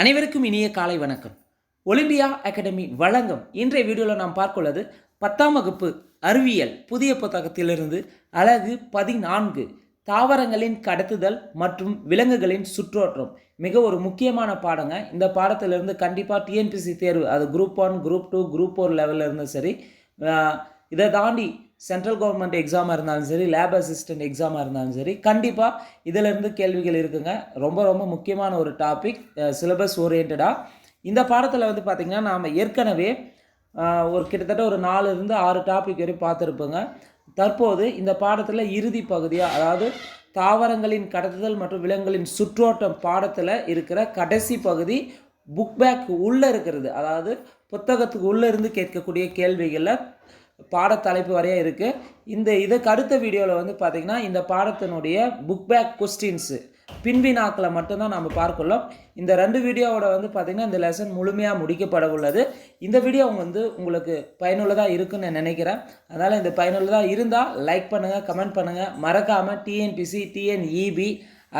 அனைவருக்கும் இனிய காலை வணக்கம். ஒலிம்பியா அகாடமி வழங்கும் இன்றைய வீடியோவில் நாம் பார்க்குள்ளது பத்தாம் வகுப்பு அறிவியல் புதிய புத்தகத்திலிருந்து அழகு பதினான்கு தாவரங்களின் கடத்துதல் மற்றும் விலங்குகளின் சுற்றோற்றம். மிக ஒரு முக்கியமான பாடங்க. இந்த பாடத்திலிருந்து கண்டிப்பாக டிஎன்பிசி தேர்வு அது group one group two group four லெவலில் இருந்தும் சரி இதை தாண்டி சென்ட்ரல் கவர்மெண்ட் எக்ஸாமாக இருந்தாலும் சரி லேப் அசிஸ்டன்ட் எக்ஸாமாக இருந்தாலும் சரி கண்டிப்பாக இதிலிருந்து கேள்விகள் இருக்குங்க. ரொம்ப ரொம்ப முக்கியமான ஒரு டாபிக் சிலபஸ் ஓரியன்டாக இந்த பாடத்தில் வந்து பார்த்திங்கன்னா நாம் ஏற்கனவே ஒரு கிட்டத்தட்ட ஒரு நாலு இருந்து ஆறு டாபிக் வரை பார்த்துருப்போங்க. தற்போது இந்த பாடத்தில் இறுதி பகுதியாக அதாவது தாவரங்களின் கடத்துதல் மற்றும் விலங்குகளின் சுற்றோட்டம் பாடத்தில் இருக்கிற கடைசி பகுதி புக் பேக் உள்ளே இருக்கிறது. அதாவது புத்தகத்துக்கு உள்ளே இருந்து கேட்கக்கூடிய கேள்விகளில் பாடத்தலைப்பு வரைய இருக்குது இந்த இதுக்கு அடுத்த வீடியோவில் வந்து பார்த்திங்கன்னா இந்த பாடத்தினுடைய புக் பேக் கொஸ்டின்ஸு பின்வினாக்களை மட்டும்தான் நம்ம பார்க்கலாம் இந்த ரெண்டு வீடியோவோட வந்து பார்த்திங்கன்னா இந்த லெசன் முழுமையாக முடிக்கப்பட உள்ளது. இந்த வீடியோ வந்து உங்களுக்கு பயனுள்ளதாக இருக்குன்னு நான் நினைக்கிறேன். அதனால் இந்த பயனுள்ளதாக இருந்தால் லைக் பண்ணுங்கள் கமெண்ட் பண்ணுங்கள் மறக்காமல் TNPSC TNEB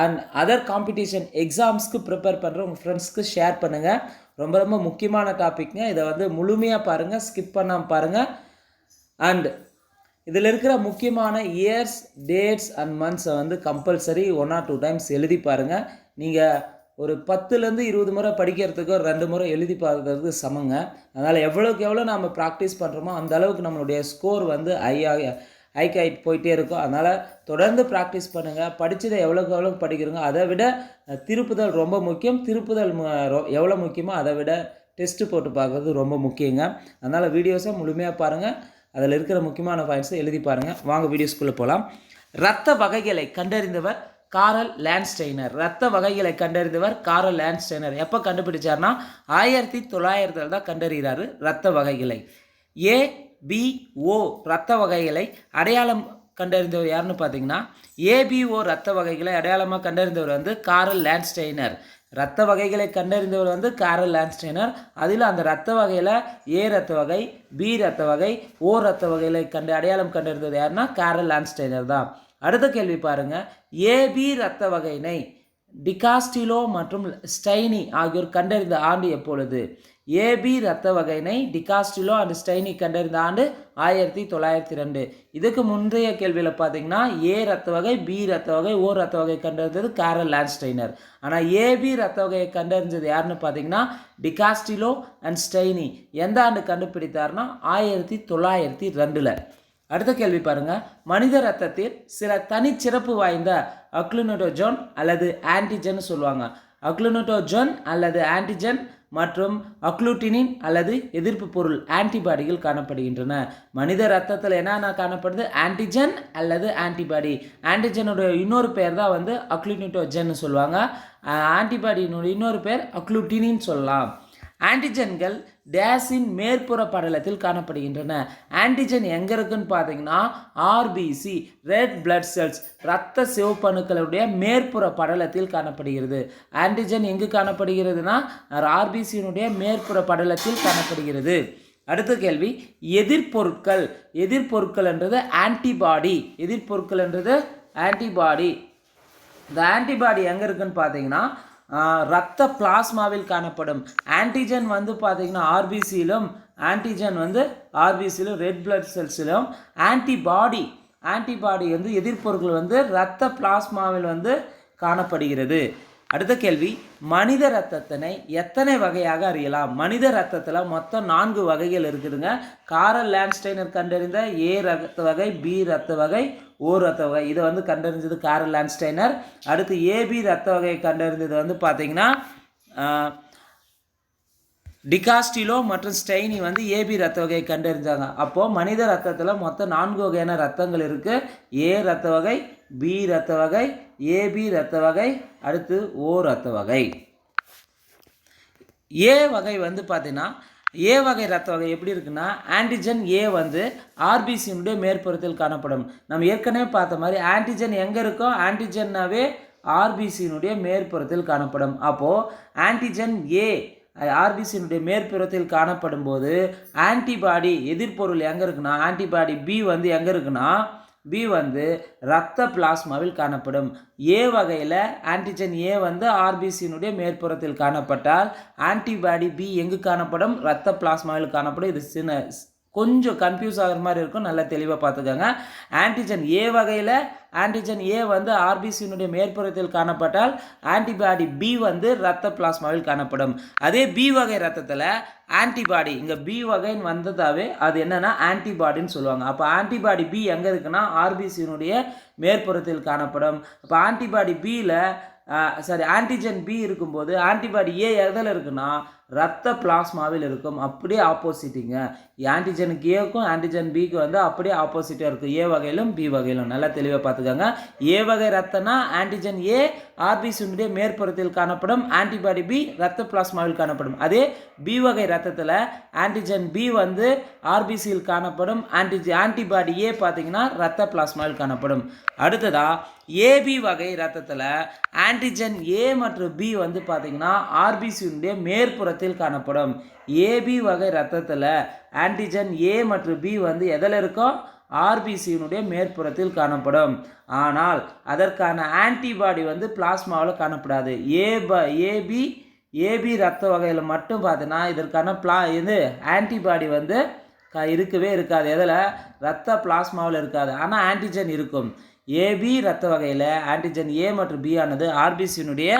and other competition எக்ஸாம்ஸ்க்கு prepare பண்ணுற உங்கள் ஃப்ரெண்ட்ஸ்க்கு ஷேர் பண்ணுங்கள் ரொம்ப ரொம்ப முக்கியமான டாபிக்ங்க இதை வந்து முழுமையாக பாருங்கள் ஸ்கிப் பண்ணாமல் பாருங்கள் அண்ட் இதில் இருக்கிற முக்கியமான இயர்ஸ் டேட்ஸ் அண்ட் மந்த்ஸை வந்து compulsory one or two times எழுதி பாருங்கள் நீங்கள் ஒரு பத்துலேருந்து இருபது முறை படிக்கிறதுக்கு ஒரு ரெண்டு முறை எழுதி பார்க்கறது சமங்க. அதனால் எவ்வளோக்கு எவ்வளோ நம்ம ப்ராக்டிஸ் பண்ணுறோமோ அந்த அளவுக்கு நம்மளுடைய ஸ்கோர் வந்து ஹையாக ஹைக் ஆகிட்டு போயிட்டே இருக்கும். அதனால் தொடர்ந்து ப்ராக்டிஸ் பண்ணுங்கள் படித்ததை எவ்வளோக்கு எவ்வளோ படிக்கிறோங்க அதை விட திருப்புதல் ரொம்ப முக்கியம். திருப்புதல் மு- ரொ- எவ்வளோ முக்கியமோ அதை விட டெஸ்ட்டு போட்டு பார்க்குறது ரொம்ப முக்கியங்க. அதனால் வீடியோஸை முழுமையாக பாருங்கள் அதில் இருக்கிற முக்கியமான பாயிண்ட்ஸை எழுதி பாருங்கள் வாங்க வீடியோஸ்குள்ளே போகலாம் ரத்த வகைகளை கண்டறிந்தவர் காரல் லேண்ட்ஸ்டெய்னர் ரத்த வகைகளை கண்டறிந்தவர் காரல் லேண்ட்ஸ்டெய்னர் எப்போ கண்டுபிடிச்சார்னா ஆயிரத்தி தொள்ளாயிரத்தில் தான் கண்டறிகிறாரு ரத்த வகைகளை. ஏ பி ஓ ரத்த வகைகளை அடையாளம் கண்டறிந்தவர் யாருன்னு பார்த்தீங்கன்னா ஏபிஓ ரத்த வகைகளை அடையாளமாக கண்டறிந்தவர் வந்து காரல் லேண்ட்ஸ்டெய்னர் ரத்த வகைகளை கண்டறிந்தவர் வந்து காரல் லான்ஸ்டைனர் அதில் அந்த ரத்த வகையில் ஏ ரத்த வகை பி ரத்த வகை ஓ ரத்த வகைகளை கண்டு அடையாளம் கண்டறிந்தது யாருன்னா காரல் லான்ஸ்டைனர் தான். அடுத்த கேள்வி பாருங்க. ஏபி ரத்த வகையினை டிகாஸ்டிலோ மற்றும் ஸ்டைனி ஆகியோர் கண்டறிந்த ஆண்டு எப்பொழுது? ஏபி ரத்த வகையினை டிகாஸ்டிலோ அண்ட் ஸ்டைனி கண்டறிந்த ஆண்டு ஆயிரத்தி தொள்ளாயிரத்தி ரெண்டு இதுக்கு முந்தைய கேள்வியில் பார்த்தீங்கன்னா ஏ ரத்த வகை பி ரத்த வகை ஓ ரத்த வகை கண்டறிந்தது கேரல் லேண்ட்ஸ்டைனர் ஆனால் ஏபி ரத்த வகையை கண்டறிஞ்சது யாருன்னு பார்த்தீங்கன்னா டிகாஸ்டிலோ அண்ட் ஸ்டைனி. எந்த ஆண்டு கண்டுபிடித்தார்னா ஆயிரத்தி தொள்ளாயிரத்தி ரெண்டில் அடுத்த கேள்வி பாருங்க. மனித ரத்தத்தில் சில தனிச்சிறப்பு வாய்ந்த அக்ளுனோட்டோஜோன் அல்லது ஆன்டிஜன் சொல்லுவாங்க. அக்ளுனோட்டோஜோன் அல்லது ஆன்டிஜன் மற்றும் அக்ளூட்டினின் அல்லது எதிர்ப்பு பொருள் ஆன்டிபாடிகள் காணப்படுகின்றன. மனித ரத்தத்தில் என்னென்ன காணப்படுது? ஆன்டிஜன் அல்லது ஆன்டிபாடி. ஆன்டிஜனுடைய இன்னொரு பேர் தான் வந்து அக்ளூனிட்டோஜன் சொல்லுவாங்க. ஆன்டிபாடியினுடைய இன்னொரு பேர் அக்ளூட்டினின்னு சொல்லலாம். ஆன்டிஜன்கள் டேஸின் மேற்புற படலத்தில் காணப்படுகின்றன. ஆன்டிஜன் எங்கே இருக்குன்னு பார்த்தீங்கன்னா ஆர்பிசி ரெட் பிளட் செல்ஸ் இரத்த சிவப்பணுக்களுடைய மேற்புற படலத்தில் காணப்படுகிறது. ஆன்டிஜன் எங்கு காணப்படுகிறதுனா ஆர்பிசியினுடைய மேற்புற படலத்தில் காணப்படுகிறது. அடுத்த கேள்வி எதிர்பொருட்கள் எதிர்பொருட்கள்ன்றது ஆன்டிபாடி எதிர்பொருட்கள்ன்றது ஆன்டிபாடி இந்த ஆன்டிபாடி எங்கே இருக்குன்னு பார்த்தீங்கன்னா ரத்த பிளாஸ்மாவில் காணப்படும். ஆன்டிஜன் வந்து பார்த்திங்கன்னா ஆர்பிசியிலும் ஆன்டிஜன் வந்து ஆர்பிசியிலும் ரெட் பிளட் செல்ஸிலும் ஆன்டிபாடி ஆன்டிபாடி வந்து எதிர்ப்பொருட்கள் வந்து ரத்த பிளாஸ்மாவில் வந்து காணப்படுகிறது. அடுத்த கேள்வி மனித ரத்தத்தினை எத்தனை வகையாக அறியலாம்? மனித ரத்தத்தில் மொத்தம் நான்கு வகைகள் இருக்குதுங்க. காரல் லேண்ட்ஸ்டைனர் கண்டறிந்த ஏ ரத்த வகை பி ரத்த வகை ஓ ரத்த வகை. இதை வந்து கண்டறிஞ்சது காரல் லேண்ட்ஸ்டைனர் அடுத்து ஏபி ரத்த வகையை கண்டறிந்தது வந்து பார்த்தீங்கன்னா டிகாஸ்டிலோ மற்றும் ஸ்டெய்னி வந்து ஏபி ரத்த வகையை கண்டறிஞ்சாங்க. அப்போது மனித ரத்தத்தில் மொத்தம் நான்கு வகையான ரத்தங்கள் இருக்குது ஏ ரத்த வகை பி ரத்த வகை ஏபி ரத்த வகை அடுத்து ஓ ரத்த வகை. ஏ வகை வந்து பார்த்தீங்கன்னா ஏ வகை ரத்த வகை எப்படி இருக்குன்னா ஆன்டிஜன் ஏ வந்து ஆர்பிசியினுடைய மேற்புறத்தில் காணப்படும். நம்ம ஏற்கனவே பார்த்த மாதிரி ஆன்டிஜன் எங்கே இருக்கோ ஆன்டிஜன்னாவே ஆர்பிசியினுடைய மேற்புறத்தில் காணப்படும். அப்போது ஆன்டிஜன் ஏ ஆர்பிசியினுடைய மேற்புறத்தில் காணப்படும் போது ஆன்டிபாடி எதிர்ப்பொருள் எங்கே இருக்குன்னா ஆன்டிபாடி பி வந்து எங்கே இருக்குன்னா பி வந்து இரத்த பிளாஸ்மாவில் காணப்படும். ஏ வகையில் ஆன்டிஜன் ஏ வந்து ஆர்பிசியினுடைய மேற்புறத்தில் காணப்பட்டால் ஆன்டிபாடி பி எங்கு காணப்படும்? இரத்த பிளாஸ்மாவில் காணப்படும். இது சின்ன கொஞ்சம் கன்ஃபியூஸ் ஆகிற மாதிரி இருக்கும். நல்லா தெளிவாக பார்த்துக்கோங்க. ஆன்டிஜன் ஏ வகையில் ஆன்டிஜன் ஏ வந்து ஆர்பிசியினுடைய மேற்புறத்தில் காணப்பட்டால் ஆன்டிபாடி பி வந்து இரத்த பிளாஸ்மாவில் காணப்படும். அதே பி வகை ரத்தத்தில் ஆன்டிபாடி இங்கே பி வகைன்னு வந்ததாவே அது என்னென்னா ஆன்டிபாடின்னு சொல்லுவாங்க. அப்போ ஆன்டிபாடி பி எங்கே இருக்குன்னா ஆர்பிசியினுடைய மேற்புறத்தில் காணப்படும். அப்போ ஆன்டிபாடி பியில் சாரி ஆன்டிஜன் பி இருக்கும்போது ஆன்டிபாடி ஏ எதில் இருக்குன்னா ரத்த பிளாஸ்மாவில் இருக்கும். அப்படியே ஆப்போசிட்டிங்க ஆன்டிஜனுக்கு ஏக்கும் ஆன்டிஜன் பிக்கு வந்து அப்படியே ஆப்போசிட்டாக இருக்கும். ஏ வகையிலும் பி வகையிலும். நல்லா தெளிவாக பார்த்துக்கோங்க. ஏ வகை ரத்தம்னா ஆன்டிஜன் ஏ ஆர்பிசினுடைய மேற்புறத்தில் காணப்படும். ஆன்டிபாடி பி ரத்த பிளாஸ்மாவில் காணப்படும். அதே பி வகை ரத்தத்தில் ஆன்டிஜன் பி வந்து ஆர்பிசியில் காணப்படும். ஆன்டிஜி ஆன்டிபாடி ஏ பார்த்தீங்கன்னா ரத்த பிளாஸ்மாவில் காணப்படும். அடுத்ததாக ஏபி வகை ரத்தத்தில் ஆன்டிஜன் ஏ மற்றும் பி வந்து பார்த்தீங்கன்னா ஆர்பிசியினுடைய மேற்புறத்தில் காணப்படும் ஏபி வகை ரத்தத்தில் ஆன்டிஜன் ஏ மற்றும் பி வந்து எதில் இருக்கும் ஆர்பிசியினுடைய மேற்புறத்தில் காணப்படும். ஆனால் அதற்கான ஆன்டிபாடி வந்து பிளாஸ்மாவில் காணப்படாது. ஏ ப ஏபி ஏபி ரத்த வகையில் மட்டும் பார்த்தீங்கன்னா இதற்கான பிளா இது ஆன்டிபாடி வந்து க இருக்கவே இருக்காது. எதில்? ரத்த பிளாஸ்மாவில் இருக்காது. ஆனால் ஆன்டிஜன் இருக்கும். ஏபி ரத்த வகையில் ஆன்டிஜன் ஏ மற்றும் பி ஆனது ஆர்பிசியினுடைய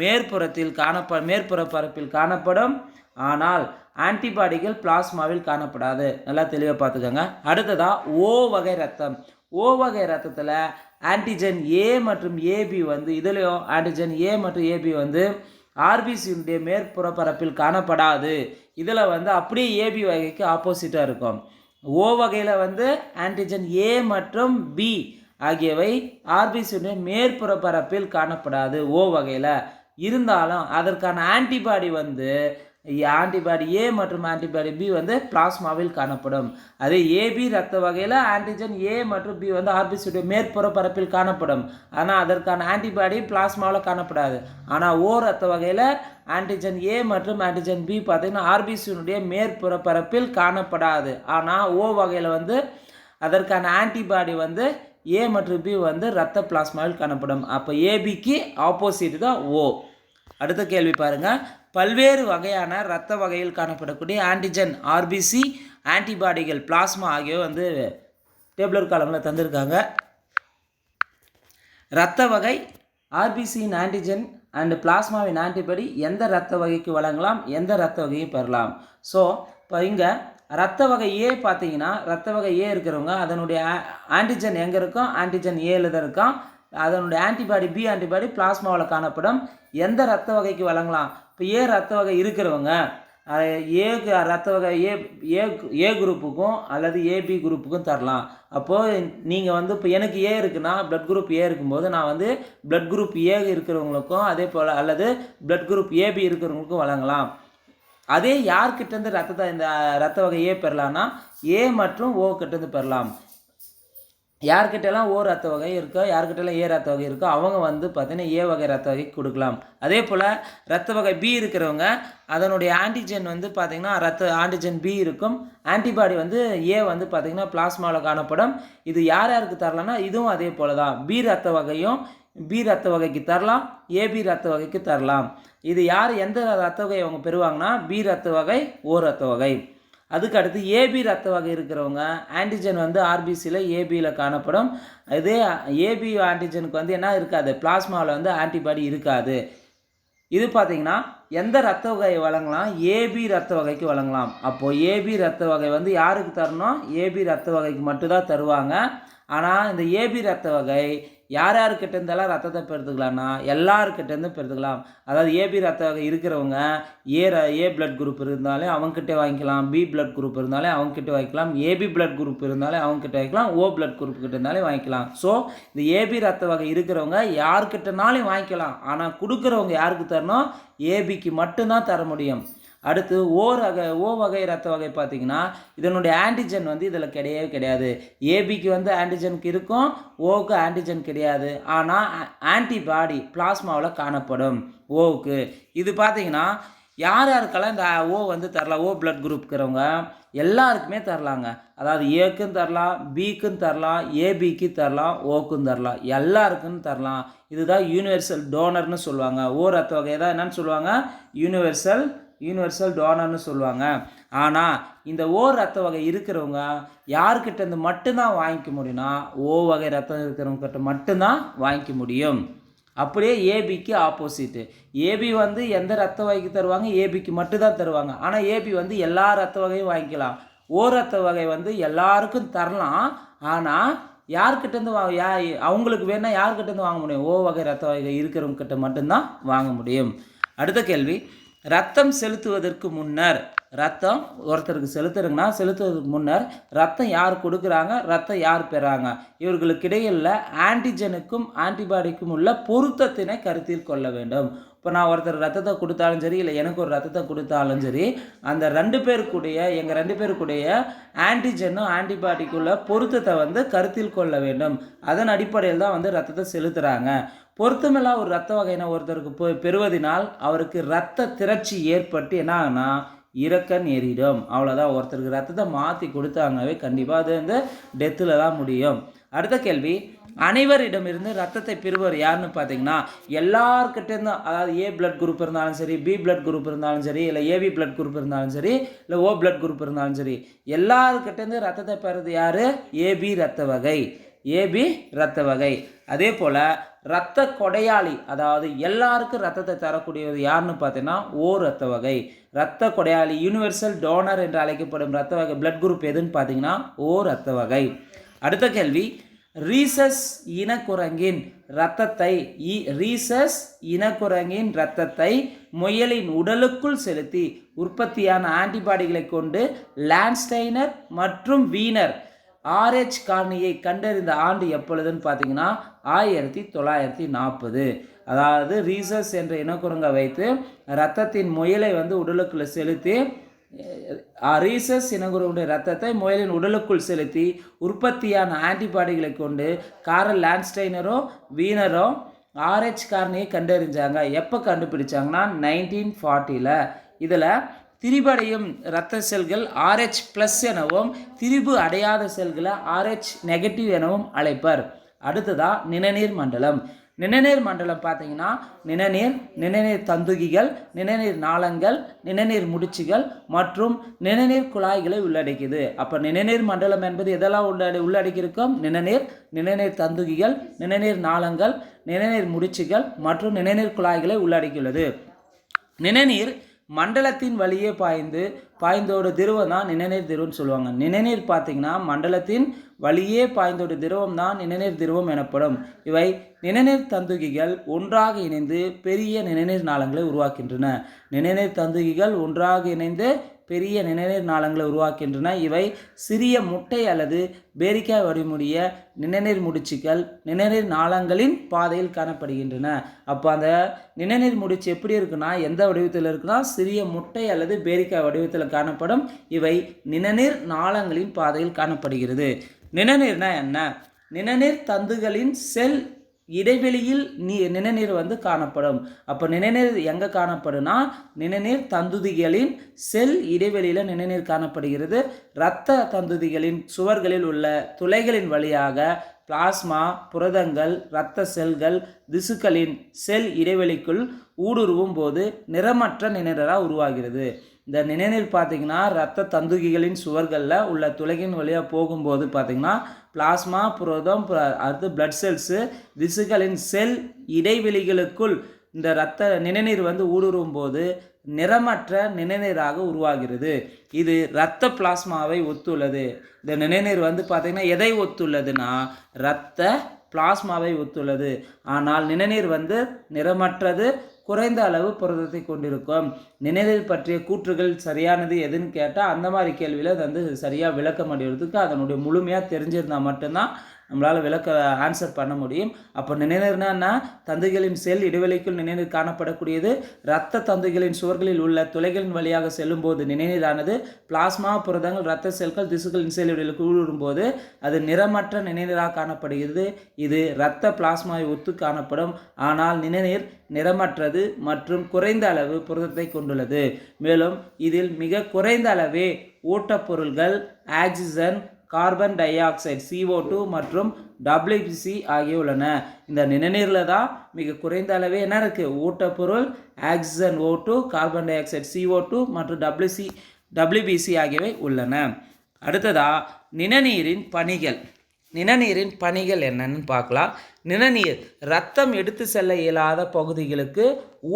மேற்புறத்தில் காணப்ப மேற்புற பரப்பில் காணப்படும். ஆனால் ஆன்டிபாடிகள் பிளாஸ்மாவில் காணப்படாது. நல்லா தெளிவாக பார்த்துக்கோங்க. அடுத்ததாக ஓ வகை ரத்தம் ஓ வகை ரத்தத்தில் ஆன்டிஜன் ஏ மற்றும் ஏபி வந்து இதுலேயும் ஆன்டிஜன் ஏ மற்றும் ஏபி வந்து ஆர்பிசியினுடைய மேற்புற பரப்பில் காணப்படாது. இதில் வந்து அப்படியே ஏபி வகைக்கு ஆப்போசிட்டாக இருக்கும். ஓ வகையில் வந்து ஆன்டிஜன் ஏ மற்றும் பி ஆகியவை ஆர்பிசியுடைய மேற்புற பரப்பில் காணப்படாது. ஓ வகையில். இருந்தாலும் அதற்கான ஆன்டிபாடி வந்து ஆன்டிபாடி ஏ மற்றும் ஆன்டிபாடி பி வந்து பிளாஸ்மாவில் காணப்படும். அதே ஏபி ரத்த வகையில் ஆன்டிஜன் ஏ மற்றும் பி வந்து ஆர்பிசியுடைய மேற்புற பரப்பில் காணப்படும். ஆனால் அதற்கான ஆன்டிபாடி பிளாஸ்மாவில் காணப்படாது. ஆனால் ஓ ரத்த வகையில் ஆன்டிஜன் ஏ மற்றும் ஆன்டிஜன் பி பார்த்தீங்கன்னா ஆர்பிசியினுடைய மேற்புற பரப்பில் காணப்படாது. ஆனால் ஓ வகையில் வந்து அதற்கான ஆன்டிபாடி வந்து ஏ மற்றும் பி வந்து ரத்த பிளாஸ்மாவில் காணப்படும். அப்போ ஏபிக்கு ஆப்போசிட் தான் ஓ அடுத்த கேள்வி பாருங்க. பல்வேறு வகையான இரத்த வகையில் காணப்படக்கூடிய ஆன்டிஜன் ஆர்பிசி ஆன்டிபாடிகள் பிளாஸ்மா ஆகியவை வந்து டேபிளர் காலமில் தந்திருக்காங்க. இரத்த வகை ஆர்பிசியின் ஆன்டிஜன் அண்டு பிளாஸ்மாவின் ஆன்டிபாடி எந்த இரத்த வகைக்கு வழங்கலாம்? எந்த இரத்த வகையும் பெறலாம்? ஸோ இப்போ இங்கே ரத்த வகை ஏ பார்த்தீங்கன்னா ரத்த வகை ஏ இருக்கிறவங்க அதனுடைய ஆன்டிஜன் எங்கே இருக்கும்? ஆன்டிஜன் ஏல தான் இருக்கும் அதனுடைய ஆன்டிபாடி பி ஆன்டிபாடி பிளாஸ்மாவில் காணப்படும். எந்த ரத்த வகைக்கு வழங்கலாம்? இப்போ ஏ ரத்த வகை இருக்கிறவங்க ஏக்கு ரத்த வகை ஏ ஏ ஏ குரூப்புக்கும் அல்லது ஏபி குரூப்புக்கும் தரலாம். அப்போது நீங்கள் வந்து இப்போ எனக்கு ஏ இருக்குன்னா ப்ளட் குரூப் ஏ இருக்கும்போது நான் வந்து ப்ளட் குரூப் ஏ இருக்கிறவங்களுக்கும் அதே போல் அல்லது ப்ளட் குரூப் ஏபி இருக்கிறவங்களுக்கும் வழங்கலாம். அதே யார்கிட்டேருந்து ரத்தத்தை இந்த ரத்த வகையே பெறலாம்னா ஏ மற்றும் ஓ கிட்டேருந்து பெறலாம். யார்கிட்டலாம் ஓ ரத்த வகை இருக்கோ யார்கிட்டலாம் ஏ ரத்த வகை இருக்கோ அவங்க வந்து பார்த்தீங்கன்னா ஏ வகை ரத்த வகை கொடுக்கலாம். அதே போல் ரத்த வகை பி இருக்கிறவங்க அதனுடைய ஆன்டிஜென் வந்து பார்த்திங்கன்னா ரத்த ஆன்டிஜென் பி இருக்கும். ஆன்டிபாடி வந்து ஏ வந்து பார்த்திங்கன்னா பிளாஸ்மாவில் காணப்படும். இது யார் யாருக்கு தரலாம்னா இதுவும் அதே போல் தான் பி ரத்த வகையும் பி ரத்த வகைக்கு தரலாம் ஏபி ரத்த வகைக்கு தரலாம். இது யார் எந்த ரத்த வகை அவங்க பெறுவாங்கன்னா பி ரத்த வகை ஓ ரத்த வகை. அதுக்கு அடுத்து ஏபி ரத்த வகை இருக்கிறவங்க ஆன்டிஜன் வந்து ஆர்பிசியில் ஏபியில் காணப்படும். இதே ஏபி ஆன்டிஜனுக்கு வந்து என்ன இருக்காது பிளாஸ்மாவில் வந்து ஆன்டிபாடி இருக்காது. இது பார்த்தீங்கன்னா எந்த ரத்த வகையை வழங்கலாம்? ஏபி ரத்த வகைக்கு வழங்கலாம். அப்போது ஏபி ரத்த வகை வந்து யாருக்கு தரணும்? ஏபி ரத்த வகைக்கு மட்டும்தான் தருவாங்க. ஆனால் இந்த ஏபி ரத்த வகை யார் யாருக்கிட்ட இருந்தாலும் ரத்தத்தை பெருத்துக்கலாம்னா எல்லாருக்கிட்டேருந்து பெருத்துக்கலாம் அதாவது ஏபி ரத்த வகை இருக்கிறவங்க ஏ ர ஏ பிளட் குரூப் இருந்தாலே அவங்ககிட்ட வாங்கிக்கலாம். பி பிளட் குரூப் இருந்தாலே அவங்ககிட்ட வாங்கிக்கலாம். ஏபி பிளட் குரூப் இருந்தாலே அவங்ககிட்ட வாங்கிக்கலாம். ஓ பிளட் குரூப் கிட்ட இருந்தாலே வாங்கிக்கலாம். ஸோ இந்த ஏபி ரத்த வகை இருக்கிறவங்க யார்கிட்டனாலையும் வாங்கிக்கலாம். ஆனால் கொடுக்குறவங்க யாருக்கு தரணும்? ஏபிக்கு மட்டும்தான் தர முடியும். அடுத்து ஓ ரக ஓ வகை ரத்த வகை பார்த்தீங்கன்னா இதனுடைய ஆன்டிஜன் வந்து இதில் கிடையவே கிடையாது. ஏபிக்கு வந்து ஆன்டிஜனுக்கு இருக்கும் ஓவுக்கு ஆன்டிஜன் கிடையாது. ஆனால் ஆன்டிபாடி பிளாஸ்மாவில் காணப்படும் ஓவுக்கு இது பார்த்தீங்கன்னா யார் யாருக்கெல்லாம் இந்த ஓ வந்து தரலாம் ஓ பிளட் குரூப் இருக்கிறவங்க எல்லாருக்குமே தரலாங்க. அதாவது ஏக்கும் தரலாம் பிக்கும் தரலாம் ஏபிக்கு தரலாம் ஓக்கும் தரலாம். எல்லாருக்கும் தரலாம். இதுதான் யூனிவர்சல் டோனர்னு சொல்லுவாங்க. ஓ ரத்த வகை தான் என்னன்னு சொல்லுவாங்க? யூனிவர்சல் யூனிவர்சல் டோனர்னு சொல்லுவாங்க. ஆனால் இந்த ஓ ரத்த வகை இருக்கிறவங்க யார்கிட்ட இருந்து மட்டும்தான் வாங்கிக்க முடியும்னா ஓ வகை ரத்தம் இருக்கிறவங்க கிட்ட மட்டும்தான் வாங்கிக்க முடியும். அப்படியே ஏபிக்கு ஆப்போசிட்டு ஏபி வந்து எந்த ரத்த வகைக்கு தருவாங்க? ஏபிக்கு மட்டும்தான் தருவாங்க. ஆனால் ஏபி வந்து எல்லா ரத்த வகையும் வாங்கிக்கலாம். ஓ ரத்த வகை வந்து எல்லாருக்கும் தரலாம். ஆனால் யார்கிட்டேருந்து வா யா அவங்களுக்கு வேணால் யார்கிட்டேருந்து வாங்க முடியும்? ஓ வகை ரத்த வகை இருக்கிறவங்க கிட்ட மட்டும்தான் வாங்க முடியும். அடுத்த கேள்வி. ரத்தம் செலுத்துவதற்கு முன்னர் ரத்தம் ஒருத்தருக்கு செலுத்துறங்கன்னா செலுத்துவதற்கு முன்னர் ரத்தம் யார் கொடுக்குறாங்க ரத்தம் யார் பெறாங்க? இவர்களுக்கிடையில் ஆன்டிஜனுக்கும் ஆன்டிபாடிக்கும் உள்ள பொருத்தத்தினை கருத்தில் கொள்ள வேண்டும். இப்போ நான் ஒருத்தர் ரத்தத்தை கொடுத்தாலும் சரி இல்லை எனக்கு ஒரு ரத்தத்தை கொடுத்தாலும் சரி அந்த ரெண்டு பேருக்குடைய எங்கள் ரெண்டு பேருக்குடைய ஆன்டிஜனும் ஆன்டிபாடிக்குள்ள பொருத்தத்தை வந்து கருத்தில் கொள்ள வேண்டும். அதன் அடிப்படையில் தான் வந்து ரத்தத்தை செலுத்துகிறாங்க பொருத்தமில்லா ஒரு ரத்த வகையினை ஒருத்தருக்கு போய் பெறுவதனால் அவருக்கு ரத்த திரட்சி ஏற்பட்டு என்ன ஆகுனா இறக்க நேரிடும் அவ்வளோதான் ஒருத்தருக்கு ரத்தத்தை மாற்றி கொடுத்தாங்கவே கண்டிப்பாக அது வந்து டெத்தில் தான் முடியும். அடுத்த கேள்வி அனைவரிடமிருந்து ரத்தத்தை பெறுவர் யாருன்னு பார்த்தீங்கன்னா எல்லார்கிட்டேருந்தும் அதாவது ஏ பிளட் குரூப் இருந்தாலும் சரி பி பிளட் குரூப் இருந்தாலும் சரி இல்லை ஏபி பிளட் குரூப் இருந்தாலும் சரி இல்லை ஓ பிளட் குரூப் இருந்தாலும் சரி எல்லாருக்கிட்டேருந்து ரத்தத்தை பெறுறது யார்? ஏபி ரத்த வகை. ஏபி ரத்த வகை. அதே போல் ரத்த கொடையாளி அதாவது எல்லாருக்கும் ரத்தத்தை தரக்கூடியது யாருன்னு பார்த்தீங்கன்னா ஓ ரத்த வகை. ரத்த கொடையாளி யூனிவர்சல் டோனர் என்று அழைக்கப்படும் ரத்த வகை பிளட் குரூப் எதுன்னு பார்த்தீங்கன்னா ஓ ரத்த வகை. அடுத்த கேள்வி. ரீசஸ் இனக்குரங்கின் இரத்தத்தை இ- ரீசஸ் இனக்குரங்கின் இரத்தத்தை முயலின் உடலுக்குள் செலுத்தி உற்பத்தியான ஆன்டிபாடிகளை கொண்டு லான்ஸ்டைனர் மற்றும் வீனர் ஆர்ஹெச் காரணியை கண்டறிந்த ஆண்டு எப்பொழுதுன்னு பார்த்தீங்கன்னா ஆயிரத்தி தொள்ளாயிரத்தி நாற்பது. அதாவது ரீசஸ் என்ற இனக்குரங்கை வைத்து இரத்தத்தின் முயலை வந்து உடலுக்குள்ளே செலுத்தி ரீசஸ் இனகுருடைய ரத்தத்தை முயலின் உடலுக்குள் செலுத்தி உற்பத்தியான ஆன்டிபாடிகளை கொண்டு காரல் லான்ஸ்டைனரோ வீனரோ ஆர்ஹெச் காரணியை கண்டறிஞ்சாங்க. எப்போ கண்டுபிடிச்சாங்கன்னா நைன்டீன் ஃபார்ட்டியில் இதில் திரிபடையும் இரத்த செல்கள் ஆர்ஹெச் ப்ளஸ் எனவும் திரிபு அடையாத செல்களை ஆர்ஹெச் நெகட்டிவ் எனவும் அழைப்பர். அடுத்ததாக நிணநீர் மண்டலம். நிணநீர் மண்டலம் பார்த்தீங்கன்னா நிணநீர் நிணநீர் தந்துகிகள் நிணநீர் நாளங்கள் நிணநீர் முடிச்சுகள் மற்றும் நிணநீர் குழாய்களை உள்ளடக்கியது. அப்போ நிணநீர் மண்டலம் என்பது எதெல்லாம் உள்ளடை உள்ளடக்கியிருக்கும்? நிணநீர் நிணநீர் தந்துகிகள் நிணநீர் நாளங்கள் நிணநீர் முடிச்சுகள் மற்றும் நிணநீர் குழாய்களை உள்ளடக்கியுள்ளது. நிணநீர் மண்டலத்தின் வழியே பாய்ந்து பாய்ந்தோட திருவம் தான் நிணநீர் திருவம்னு சொல்லுவாங்க. நிணநீர் பார்த்தீங்கன்னா மண்டலத்தின் வழியே பாய்ந்தோட திரவம் தான் நிணநீர் திரவம் எனப்படும். இவை நிணநீர் தந்துகிகள் ஒன்றாக இணைந்து பெரிய நிணநீர் நாளங்களை உருவாக்கின்றன. நிணநீர் தந்துகிகள் ஒன்றாக இணைந்து பெரிய நிணநீர் நாளங்களை உருவாக்கின்றன. இவை சிறிய முட்டை அல்லது பேரிக்காய் வடிமுடிய நிணநீர் முடிச்சுக்கள் நிணநீர் நாளங்களின் பாதையில் காணப்படுகின்றன. அப்போ அந்த நிணநீர் முடிச்சு எப்படி இருக்குன்னா எந்த வடிவத்தில் இருக்குன்னா சிறிய முட்டை அல்லது பேரிக்காய் வடிவத்தில் காணப்படும். இவை நிணநீர் நாளங்களின் பாதையில் காணப்படுகிறது. நிணநீர்னா என்ன? நிணநீர் தந்துகளின் செல் இடைவெளியில் நீ நிணநீர் வந்து காணப்படும். அப்போ நிணநீர் எங்கே காணப்படும்னா நிணநீர் தந்துதிகளின் செல் இடைவெளியில் நிணநீர் காணப்படுகிறது. இரத்த தந்துதிகளின் சுவர்களில் உள்ள துளைகளின் வழியாக பிளாஸ்மா புரதங்கள் இரத்த செல்கள் திசுக்களின் செல் இடைவெளிக்குள் ஊடுருவும் போது நிறமற்ற நிணநீராக உருவாகிறது. இந்த நிணநீர் பார்த்தீங்கன்னா இரத்த தந்துகிகளின் சுவர்களில் உள்ள துளைகளின் வழியாக போகும்போது பார்த்திங்கன்னா பிளாஸ்மா புரதம் அடுத்து பிளட் செல்ஸு திசுகளின் செல் இடைவெளிகளுக்குள் இந்த இரத்த நிணநீர் வந்து ஊடுருவும் போது நிறமற்ற நிணநீராக உருவாகிறது. இது இரத்த பிளாஸ்மாவை ஒத்துள்ளது. இந்த நிணநீர் வந்து பார்த்திங்கன்னா எதை ஒத்துள்ளதுன்னா இரத்த பிளாஸ்மாவை ஒத்துள்ளது. ஆனால் நிணநீர் வந்து நிறமற்றது குறைந்த அளவு புரதத்தை கொண்டிருக்கும். நினைவில் பற்றிய கூற்றுகள் சரியானது எதுன்னு கேட்டால் அந்த மாதிரி கேள்வியில் அது வந்து சரியாக விளக்கம் அடைகிறதுக்கு அதனுடைய முழுமையாக தெரிஞ்சிருந்தால் மட்டும்தான் நம்மளால் விளக்க ஆன்சர் பண்ண முடியும். அப்போ நினைவுனா தந்துகளின் செல் இடைவெளிக்குள் நினைநீர் காணப்படக்கூடியது. இரத்த தந்துகளின் சுவர்களில் உள்ள துளைகளின் வழியாக செல்லும் போது நினைநீரானது பிளாஸ்மா புரதங்கள் இரத்த செல்கள் திசுக்களின் செல் இடைவெளிக்குள் ஊடுருவும்போது அது நிறமற்ற நினைநீராக காணப்படுகிறது. இது இரத்த பிளாஸ்மாவை ஒத்து காணப்படும். ஆனால் நினைநீர் நிறமற்றது மற்றும் குறைந்த அளவு புரதத்தை கொண்டுள்ளது. மேலும் இதில் மிக குறைந்த அளவே ஊட்டப்பொருள்கள் oxygen carbon dioxide CO two மற்றும் டபிள்யூபிசி ஆகிய உள்ளன. இந்த நிணநீரில் தான் மிக குறைந்த அளவே என்ன இருக்குது ஊட்டப்பொருள் oxygen O two carbon dioxide CO two மற்றும் டபிள்யூசி டபிள்யூபிசி ஆகியவை உள்ளன. அடுத்ததா நிணநீரின் பணிகள். நிணநீரின் பணிகள் என்னன்னு பார்க்கலாம். நிணநீர் ரத்தம் எடுத்து செல்ல இயலாத பகுதிகளுக்கு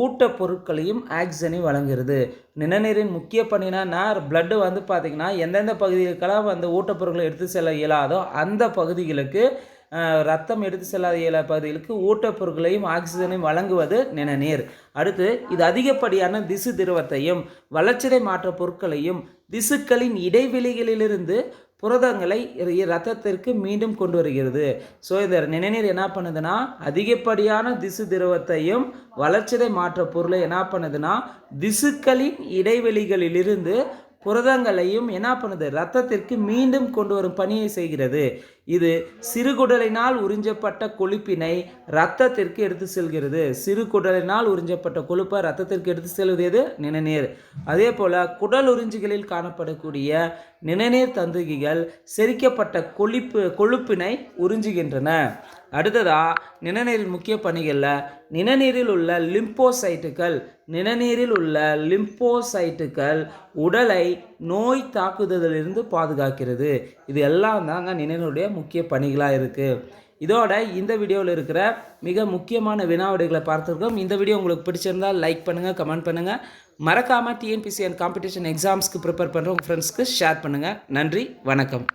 ஊட்ட பொருட்களையும் ஆக்சிஜனையும் வழங்குகிறது. நிணநீரின் முக்கிய பணினா பிளட்டு வந்து பார்த்திங்கன்னா எந்தெந்த பகுதிகளுக்கெல்லாம் வந்து ஊட்டப்பொருட்களை எடுத்து செல்ல இயலாதோ அந்த பகுதிகளுக்கு ரத்தம் எடுத்து செல்லாத இயலாத பகுதிகளுக்கு ஊட்டப்பொருட்களையும் ஆக்சிஜனையும் வழங்குவது நிணநீர் அடுத்து இது அதிகப்படியான திசு திரவத்தையும் வளர்ச்சிதை மாற்ற பொருட்களையும் திசுக்களின் இடைவெளிகளிலிருந்து புரதங்களை ரத்தத்திற்கு மீண்டும் கொண்டு வருகிறது. ஸோ இந்த நிணநீர் என்ன பண்ணுதுன்னா அதிகப்படியான திசு திரவத்தையும் வளர்ச்சிதை மாற்ற பொருளை என்ன பண்ணுதுன்னா திசுக்களின் இடைவெளிகளிலிருந்து புரதங்களையும் என்ன பண்ணுது ரத்தத்திற்கு மீண்டும் கொண்டு வரும் பணியை செய்கிறது. இது சிறுகுடலினால் உறிஞ்சப்பட்ட கொழுப்பினை ரத்தத்திற்கு எடுத்து செல்கிறது. சிறுகுடலினால் உறிஞ்சப்பட்ட கொழுப்பை ரத்தத்திற்கு எடுத்து செல்வது எது? நிணநீர். அதே போல் குடல் உறிஞ்சிகளில் காணப்படக்கூடிய நிணநீர் தந்துகிகள் செரிக்கப்பட்ட கொழுப்பு கொழுப்பினை உறிஞ்சுகின்றன. அடுத்ததா நிணநீரின் முக்கிய பணிகளில் நிணநீரில் உள்ள லிம்போசைட்டுகள். நிணநீரில் உள்ள லிம்போசைட்டுகள் உடலை நோய் தாக்குதலிலிருந்து பாதுகாக்கிறது. இது எல்லாம் தாங்க நிணநீருடைய முக்கிய பணிகளாக இருக்குது இதோட இந்த வீடியோவில் இருக்கிற மிக முக்கியமான வினாவிடைகளை பார்த்துருக்கோம். இந்த வீடியோ உங்களுக்கு பிடிச்சிருந்தால் லைக் பண்ணுங்கள் கமெண்ட் பண்ணுங்கள் மறக்காமல் டிஎன்பிசி அண்ட் காம்படிஷன் எக்ஸாம்ஸ்க்கு ப்ரிப்பேர் பண்ணுற உங்கள் ஃப்ரெண்ட்ஸ்க்கு ஷேர் பண்ணுங்கள் நன்றி வணக்கம்.